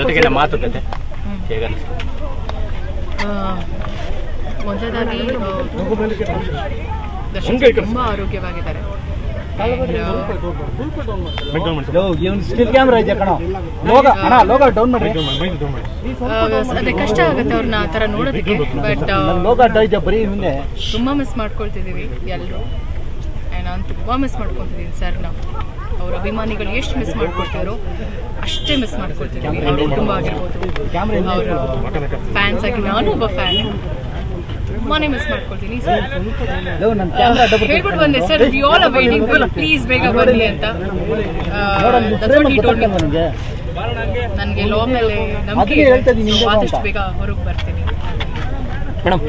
ಜೊತೆಗಿನ ಮಾತುಕತೆ. ಮೊದಲಾಗಿ ತುಂಬ ಆರೋಗ್ಯವಾಗಿದ್ದಾರೆ. ಅದೇ ಕಷ್ಟ ಆಗುತ್ತೆ ಅವ್ರನ್ನ ಆ ಥರ ನೋಡೋದಕ್ಕೆ ಬಟ್ ತುಂಬ ಮಿಸ್ ಮಾಡ್ಕೊಳ್ತಿದೀವಿ ಎಲ್ಲರೂ ನಾನು ತುಂಬ ಮಿಸ್ ಮಾಡ್ಕೊತಿದ್ದೀನಿ ನಾವು ಅವ್ರ ಅಭಿಮಾನಿಗಳು ಎಷ್ಟು ಮಿಸ್ ಮಾಡ್ಕೊಳ್ತಿದ್ರು ಅಷ್ಟೇ ಮಿಸ್ ಮಾಡ್ಕೊಳ್ತಿದ್ದೀನಿ ಅವ್ರ ಕುಟುಂಬ ಆಗಿರ್ಬೋದು. ಅವರ ಫ್ಯಾನ್ಸ್ ಆಗಿ ನಾನು ಒಬ್ಬ ಫ್ಯಾನ್ ತುಂಬಾನೇ ಮಿಸ್ ಮಾಡ್ಕೊಳ್ತೀನಿ ಹೇಳ್ಬಿಟ್ಟು ಬಂದೆ sir we all are waiting please ಬೇಗ ಬರಲಿ ಅಂತ. ನನಗೆ ಲೋ ಮೇಲೆ ನಂಬಿಕೆ ಆದಷ್ಟು ಬೇಗ ಹೊರಗೆ ಬರ್ತೀನಿ. ಮೇಡಮ್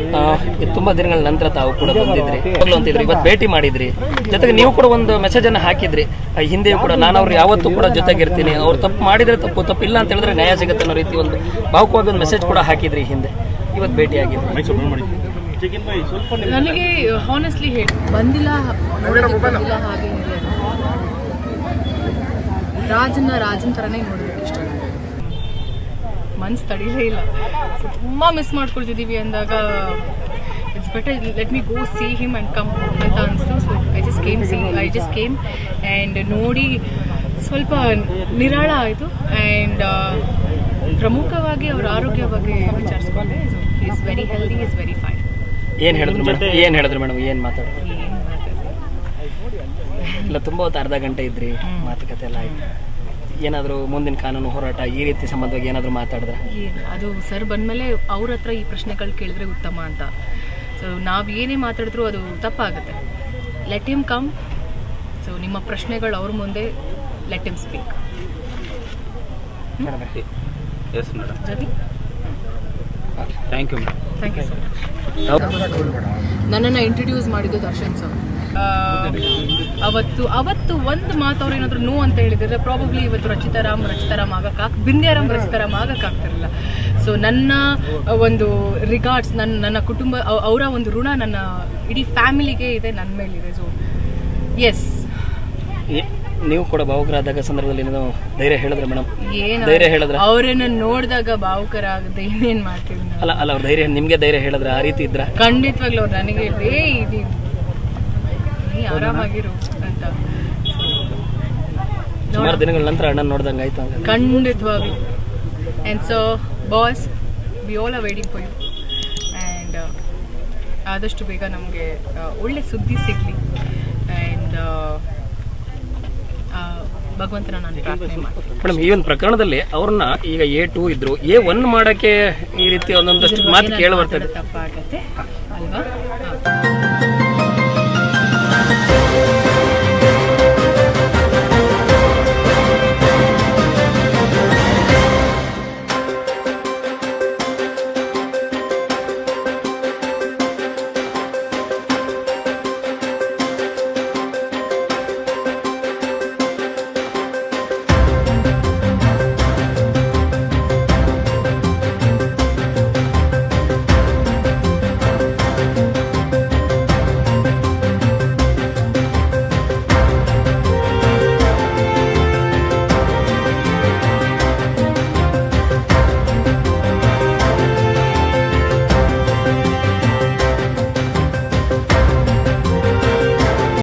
ಇದು ತುಂಬಾ ದಿನಗಳ ನಂತರ ತಾವು ಕೂಡ ಬಂದಿದ್ರಿ. ಮೊದಲು ಅಂತಿದ್ರಿ ಇವತ್ತು ಭೇಟಿ ಮಾಡಿದ್ರಿ. ಜೊತೆಗೆ ನೀವು ಕೂಡ ಒಂದು ಮೆಸೇಜ್ ಅನ್ನ ಹಾಕಿದ್ರಿ. ಆ, ಹಿಂದೆಯೂ ಕೂಡ ನಾನು ಅವ್ರು ಯಾವತ್ತೂ ಕೂಡ ಜೊತೆಗಿರ್ತೀನಿ. ಅವ್ರು ತಪ್ಪು ಮಾಡಿದ್ರೆ ತಪ್ಪು ತಪ್ಪಿಲ್ಲ ಅಂತ ಹೇಳಿದ್ರೆ ನ್ಯಾಯ ಸಿಗುತ್ತೆ ಅನ್ನೋ ರೀತಿ ಒಂದು ಭಾವುಕವಾಗಿ ಒಂದು ಮೆಸೇಜ್ ಕೂಡ ಹಾಕಿದ್ರಿ ಹಿಂದೆ. ಇವತ್ತು ಭೇಟಿ ಆಗಿದ್ರಿ. ನನಗೆ ಹಾನೆಸ್ಟ್ಲಿ ಹೇಳಿ ಬಂದಿಲ್ಲ ಹಾಗೆ ಅಂತ. ರಾಜನ್ನ ರಾಜನ್ ಥರನೇ ನನಗೆ. ಮನ್ಸು ತಡೀಲೇ ಇಲ್ಲ. ಸೊ ತುಂಬ ಮಿಸ್ ಮಾಡ್ಕೊಳ್ತಿದ್ದೀವಿ ಅಂದಾಗ it's better let me go see him and come ಅಂತ ಅನಿಸ್ತು. So I just came see I just came and ನೋಡಿ ಸ್ವಲ್ಪ ನಿರಾಳ ಆಯಿತು. ಆ್ಯಂಡ್ ಪ್ರಮುಖವಾಗಿ ಅವರ ಆರೋಗ್ಯ ಬಗ್ಗೆ ವಿಚಾರಿಸ್ಕೊಂಡೆ is very healthy is very fine ಏನು ಹೇಳಿದ್ರು ಏನು ಏನ್ ಹೇಳಿದ್ರು ಮೇಡಮ್? ಏನು ಮಾತಾಡಿದ್ರು ಏನು ಇಲ್ಲ ತುಂಬ ಹೊತ್ತು ಅರ್ಧ ಗಂಟೆ ಇದ್ರಿ ಮಾತುಕತೆ ಎಲ್ಲ ಆಯ್ತು. ಏನಾದ್ರು ಮುಂದಿನ ಕಾನೂನು ಹೋರಾಟ ಈ ರೀತಿ ಸಂಬಂಧವಾಗಿ ಏನಾದರೂ ಮಾತಾಡಿದ್ರೆ? ಏನು ಅದು ಸರ್ ಬಂದಮೇಲೆ ಅವ್ರ ಹತ್ರ ಈ ಪ್ರಶ್ನೆಗಳು ಕೇಳಿದ್ರೆ ಉತ್ತಮ ಅಂತ. ಸೊ ನಾವು ಏನೇ ಮಾತಾಡಿದ್ರು ಅದು ತಪ್ಪಾಗುತ್ತೆ. ಲೆಟ್ ಹಿಮ್ ಕಮ್ ಸೊ ನಿಮ್ಮ ಪ್ರಶ್ನೆಗಳು ಅವ್ರ ಮುಂದೆ let him? Speak yes madam Ravi thank you madam thank you sir ನನ್ನನ್ನು ಇಂಟ್ರಡ್ಯೂಸ್ ಮಾಡಿದ್ದು ದರ್ಶನ್ ಸರ್. ಅವತ್ತು ಅವತ್ತು ಒಂದು ಮಾತು ಅವ್ರು ಏನಾದ್ರು ನೋ ಅಂತ ಹೇಳಿದ್ರೆ ಪ್ರಾಬಬ್ಲಿ ಇವತ್ತು ರಚಿತಾರಾಮ್ ರಚಿತಾರಾಮ್ ಆಗಕ್ಕಾಗ್ ಬಿಂದ್ಯಾರಾಮ್ ರಚಿತಾರಾಮ್ ಆಗಕ್ಕಾಗ್ತಿರಲಿಲ್ಲ ಸೊ ನನ್ನ ಒಂದು ರಿಗಾರ್ಡ್ಸ್ ನನ್ನ ನನ್ನ ಕುಟುಂಬ ಅವ್- ಅವರ ಒಂದು ಋಣ ನನ್ನ ಇಡೀ ಫ್ಯಾಮಿಲಿಗೆ ಇದೆ ನನ್ನ ಮೇಲಿದೆ. ಸೊ ಎಸ್ ನೀವು ಕೂಡ ಭಾವುಕರಾದಾಗ ಸಂದರ್ಭದಲ್ಲಿ ಧೈರ್ಯ ಹೇಳಿದ್ರೆ ಮೇಡಮ್? ಏನು? ಧೈರ್ಯ ಹೇಳಿದ್ರೆ? ಅವರನ್ನ ನೋಡಿದಾಗ ಭಾವುಕರ ಆಗದೆ ಇನ್ನೇನು ಮಾಡ್ತೀವಿ ಅಲ್ಲ ಅಲ್ಲ ಅವ್ರ ಧೈರ್ಯ ನಿಮ್ಗೆ ಧೈರ್ಯ ಹೇಳಿದ್ರೆ ಆ ರೀತಿ ಇದ್ರ? ಖಂಡಿತವಾಗ್ಲೂ ಅವ್ರು ನನಗೆ ಏ ಇದು ಆರಾಮಾಗಿರು. ಅಂತ ಸುಮಾರು ದಿನಗಳ ನಂತರ ಅಣ್ಣ ನೋಡ್ದಂಗೆ ಆಯ್ತು ಖಂಡಿತವಾಗಿ. And so boss we all are waiting for you and ಆದಷ್ಟು ಬೇಗ ನಮಗೆ ಒಳ್ಳೆ ಸುದ್ದಿ ಸಿಗ್ಲಿ. ಆ್ಯಂಡ್ ಭಗವಂತನ ನಾನು ಪ್ರಾರ್ಥನೆ ಮಾಡ್ತೀನಿ. ಮೇಡಮ್ ಈ ಒಂದು ಪ್ರಕರಣದಲ್ಲಿ ಅವ್ರನ್ನ ಈಗ ಎ ಟೂ ಇದ್ರು ಎ ಒನ್ ಮಾಡಕ್ಕೆ ಈ ರೀತಿ ಒಂದೊಂದಷ್ಟು ಮಾತು ಕೇಳಿ ಬರ್ತದೆ ತಪ್ಪಾಗತ್ತೆ. ಅಲ್ವಾ.